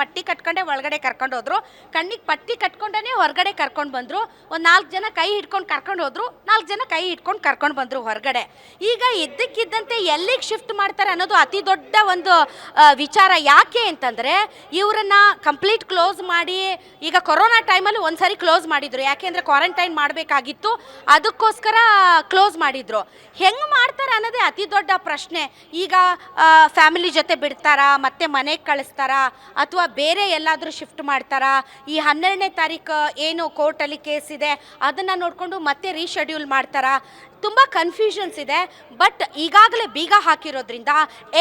ಪಟ್ಟಿ ಕಟ್ಕೊಂಡೆ ಒಳಗಡೆ ಕರ್ಕೊಂಡು ಹೋದ್ರು. ಕಣ್ಣಿಗೆ ಪಟ್ಟಿ ಕಟ್ಕೊಂಡೇ ಹೊರಗಡೆ ಕರ್ಕೊಂಡು ಬಂದರು. ಒಂದು ನಾಲ್ಕು ಜನ ಕೈ ಹಿಡ್ಕೊಂಡು ಕರ್ಕೊಂಡು ಹೋದ್ರು. ನಾಲ್ಕು ಜನ ಕೈ ಹಿಡ್ಕೊಂಡು ಕರ್ಕೊಂಡು ಬಂದರು ಹೊರಗಡೆ. ಈಗ ಇದ್ದಕ್ಕಿದ್ದಂತೆ ಎಲ್ಲಿಗೆ ಶಿಫ್ಟ್ ಮಾಡ್ತಾರೆ ಅನ್ನೋದು ಅತಿ ದೊಡ್ಡ ಒಂದು ವಿಚಾರ. ಯಾಕೆ ಅಂತಂದರೆ ಇವರನ್ನ ಕಂಪ್ಲೀಟ್ ಕ್ಲೋಸ್ ಮಾಡಿ, ಈಗ ಕೊರೋನಾ ಟೈಮಲ್ಲಿ ಒಂದ್ಸರಿ ಕ್ಲೋಸ್ ಮಾಡಿದ್ರು. ಯಾಕೆಂದರೆ ಕ್ವಾರಂಟೈನ್ ಮಾಡಬೇಕಾಗಿತ್ತು. ಅದಕ್ಕೋಸ್ಕರ ಕ್ಲೋಸ್ ಮಾಡಿದ್ರು. ಹೆಂಗೆ ಮಾಡ್ತಾರೆ ಅನ್ನೋದೇ ಅತಿ ದೊಡ್ಡ ಪ್ರಶ್ನೆ. ಈಗ ಫ್ಯಾಮಿಲಿ ಜೊತೆ ಬಿಡ್ತಾರಾ? ಮತ್ತೆ ಮನೆಗೆ ಕಳಿಸ್ತಾರಾ? ಅಥವಾ ಬೇರೆ ಎಲ್ಲಾದರೂ ಶಿಫ್ಟ್ ಮಾಡ್ತಾರಾ? ಈ ಹನ್ನೆರಡನೇ ತಾರೀಕು ಏನು ಕೋರ್ಟಲ್ಲಿ ಕೇಸ್ ಇದೆ? ಅದನ್ನು ನೋಡಿಕೊಂಡು ಮತ್ತೆ ರೀಶೆಡ್ಯೂಲ್ ಮಾಡ್ತಾರಾ? ತುಂಬ ಕನ್ಫ್ಯೂಷನ್ಸ್ ಇದೆ. ಬಟ್ ಈಗಾಗಲೇ ಬೀಗ ಹಾಕಿರೋದ್ರಿಂದ,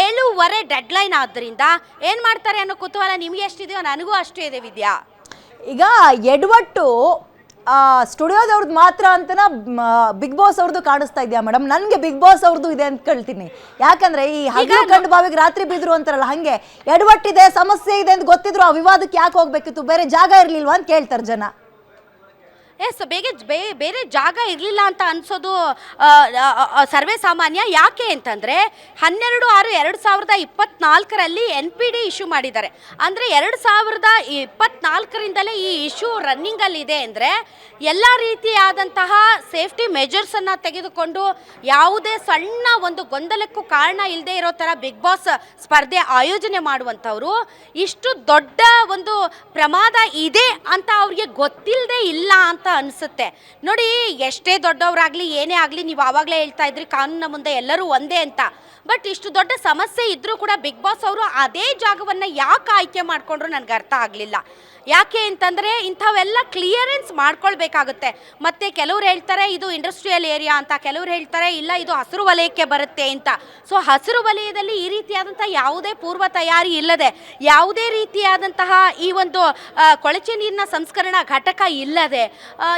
ಏಳುವರೆ ಡೆಡ್ಲೈನ್ ಆದ್ದರಿಂದ ಏನು ಮಾಡ್ತಾರೆ ಅನ್ನೋ ಕುತೂಹಲ ನಿಮಗೆ ಎಷ್ಟಿದೆಯೋ ನನಗೂ ಅಷ್ಟು ಇದೆ, ವಿದ್ಯಾ. ಈಗ ಎಡವಟ್ಟು ಸ್ಟುಡಿಯೋದವ್ರದ್ದು ಮಾತ್ರ ಅಂತನ ಬಿಗ್ ಬಾಸ್ ಅವ್ರದ್ದು ಕಾಣಿಸ್ತಾ ಇದೆಯಾ ಮೇಡಮ್? ನನಗೆ ಬಿಗ್ ಬಾಸ್ ಅವ್ರದ್ದು ಇದೆ ಅಂತ ಕೇಳ್ತೀನಿ. ಯಾಕಂದ್ರೆ ಈ ಹಗಲು ಕಂಡು ಬಾವಿಗೆ ರಾತ್ರಿ ಬಿದ್ರು ಅಂತಾರಲ್ಲ ಹಂಗೆ ಎಡವಟ್ಟಿದೆ ಸಮಸ್ಯೆ ಇದೆ ಅಂತ ಗೊತ್ತಿದ್ರು ಆ ವಿವಾದಕ್ಕೆ ಯಾಕೆ ಹೋಗ್ಬೇಕಿತ್ತು? ಬೇರೆ ಜಾಗ ಇರಲಿಲ್ವಾ ಅಂತ ಕೇಳ್ತಾರೆ ಜನ. ಎಸ್ ಬೇಗ ಬೇ- ಬೇರೆ ಜಾಗ ಇರಲಿಲ್ಲ ಅಂತ ಅನ್ಸೋದು ಸರ್ವೇ ಸಾಮಾನ್ಯ. ಯಾಕೆ ಅಂತಂದರೆ ಹನ್ನೆರಡು ಆರು ಎರಡು ಸಾವಿರದ ಇಪ್ಪತ್ನಾಲ್ಕರಲ್ಲಿ ಎನ್ ಪಿ ಡಿ ಇಶ್ಯೂ ಮಾಡಿದ್ದಾರೆ. ಅಂದರೆ ಎರಡು ಸಾವಿರದ ಇಪ್ಪತ್ನಾಲ್ಕರಿಂದಲೇ ಈ ಇಶ್ಯೂ ರನ್ನಿಂಗಲ್ಲಿದೆ ಅಂದರೆ ಎಲ್ಲ ರೀತಿಯಾದಂತಹ ಸೇಫ್ಟಿ ಮೆಜರ್ಸನ್ನು ತೆಗೆದುಕೊಂಡು ಯಾವುದೇ ಸಣ್ಣ ಒಂದು ಗೊಂದಲಕ್ಕೂ ಕಾರಣ ಇಲ್ಲದೆ ಇರೋ ಥರ ಬಿಗ್ ಬಾಸ್ ಸ್ಪರ್ಧೆ ಆಯೋಜನೆ ಮಾಡುವಂಥವ್ರು, ಇಷ್ಟು ದೊಡ್ಡ ಒಂದು ಪ್ರಮಾದ ಇದೆ ಅಂತ ಅವ್ರಿಗೆ ಗೊತ್ತಿಲ್ಲದೆ ಇಲ್ಲ ಅಂತ ಅನಿಸುತ್ತೆ. ನೋಡಿ, ಎಷ್ಟೇ ದೊಡ್ಡವರಾಗಲಿ, ಏನೇ ಆಗಲಿ, ನೀವು ಆವಾಗಲೇ ಹೇಳ್ತಾ ಇದ್ರಿ, ಕಾನೂನಿನ ಮುಂದೆ ಎಲ್ಲರೂ ಒಂದೇ ಅಂತ. ಬಟ್ ಇಷ್ಟು ದೊಡ್ಡ ಸಮಸ್ಯೆ ಇದ್ದರೂ ಕೂಡ ಬಿಗ್ ಬಾಸ್ ಅವರು ಅದೇ ಜಾಗವನ್ನು ಯಾಕೆ ಆಯ್ಕೆ ಮಾಡಿಕೊಂಡ್ರು ನನಗೆ ಅರ್ಥ ಆಗಲಿಲ್ಲ. ಯಾಕೆ ಅಂತಂದರೆ, ಇಂಥವೆಲ್ಲ ಕ್ಲಿಯರೆನ್ಸ್ ಮಾಡ್ಕೊಳ್ಬೇಕಾಗುತ್ತೆ. ಮತ್ತು ಕೆಲವ್ರು ಹೇಳ್ತಾರೆ, ಇದು ಇಂಡಸ್ಟ್ರಿಯಲ್ ಏರಿಯಾ ಅಂತ, ಕೆಲವ್ರು ಹೇಳ್ತಾರೆ, ಇಲ್ಲ, ಇದು ಹಸಿರು ವಲಯಕ್ಕೆ ಬರುತ್ತೆ ಅಂತ. ಸೊ ಹಸಿರು ವಲಯದಲ್ಲಿ ಈ ರೀತಿಯಾದಂಥ ಯಾವುದೇ ಪೂರ್ವ ತಯಾರಿ ಇಲ್ಲದೆ, ಯಾವುದೇ ರೀತಿಯಾದಂತಹ ಈ ಒಂದು ಕೊಳಚೆ ನೀರಿನ ಸಂಸ್ಕರಣಾ ಘಟಕ ಇಲ್ಲದೆ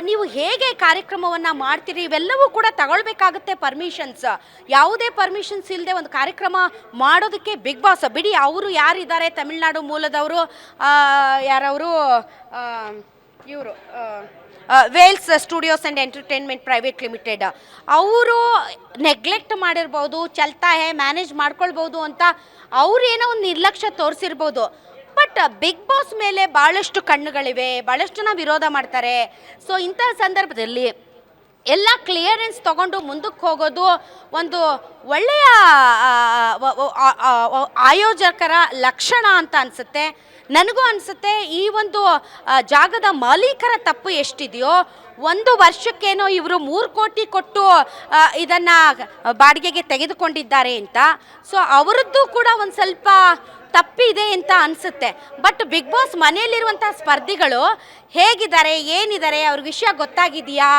ನೀವು ಹೇಗೆ ಕಾರ್ಯಕ್ರಮವನ್ನು ಮಾಡ್ತೀರಿ? ಇವೆಲ್ಲವೂ ಕೂಡ ತಗೊಳ್ಬೇಕಾಗುತ್ತೆ ಪರ್ಮಿಷನ್ಸ್ ಯಾವುದೇ ಪರ್ಮಿಷನ್ಸ್ ಇಲ್ಲದೆ ಒಂದು ಕಾರ್ಯಕ್ರಮ ಮಾಡೋದಕ್ಕೆ ಬಿಗ್ ಬಾಸ್ ಬಿಡಿ, ಅವರು ಯಾರಿದ್ದಾರೆ? ತಮಿಳ್ನಾಡು ಮೂಲದವರು ಯಾರವರು? ಇವರು Vels studios and entertainment private limited ಅವರು ನೆಗ್ಲೆಕ್ಟ್ ಮಾಡಿರ್ಬೋದು ಚಲ್ತಾ ಹೇ ಮ್ಯಾನೇಜ್ ಮಾಡ್ಕೊಳ್ಬೋದು ಅಂತ ಅವ್ರೇನೋ ಒಂದು ನಿರ್ಲಕ್ಷ್ಯ ತೋರಿಸಿರ್ಬೋದು. ಬಟ್ ಬಿಗ್ ಬಾಸ್ ಮೇಲೆ ಭಾಳಷ್ಟು ಕಣ್ಣುಗಳಿವೆ ಭಾಳಷ್ಟು ಜನ ವಿರೋಧ ಮಾಡ್ತಾರೆ. ಸೊ ಇಂಥ ಸಂದರ್ಭದಲ್ಲಿ ಎಲ್ಲ ಕ್ಲಿಯರೆನ್ಸ್ ತಗೊಂಡು ಮುಂದಕ್ಕೆ ಹೋಗೋದು ಒಂದು ಒಳ್ಳೆಯ ಆಯೋಜಕರ ಲಕ್ಷಣ ಅಂತ ಅನಿಸುತ್ತೆ. ನನಗೂ ಅನಿಸುತ್ತೆ, ಈ ಒಂದು ಜಾಗದ ಮಾಲೀಕರ ತಪ್ಪು ಎಷ್ಟಿದೆಯೋ, ಒಂದು ವರ್ಷಕ್ಕೇನೋ ಇವರು ಮೂರು ಕೋಟಿ ಕೊಟ್ಟು ಇದನ್ನ ಬಾಡಿಗೆಗೆ ತೆಗೆದುಕೊಂಡಿದ್ದಾರೆ ಅಂತ. ಸೊ ಅವರದ್ದು ಕೂಡ ಒಂದು ಸ್ವಲ್ಪ ತಪ್ಪಿದೆ ಅಂತ ಅನಿಸುತ್ತೆ. ಬಟ್ ಬಿಗ್ ಬಾಸ್ ಮನೆಯಲ್ಲಿರುವಂಥ ಸ್ಪರ್ಧಿಗಳು ಹೇಗಿದ್ದಾರೆ ಏನಿದ್ದಾರೆ ಅವ್ರಿಗೆ ವಿಷಯ ಗೊತ್ತಾಗಿದೆಯಾ?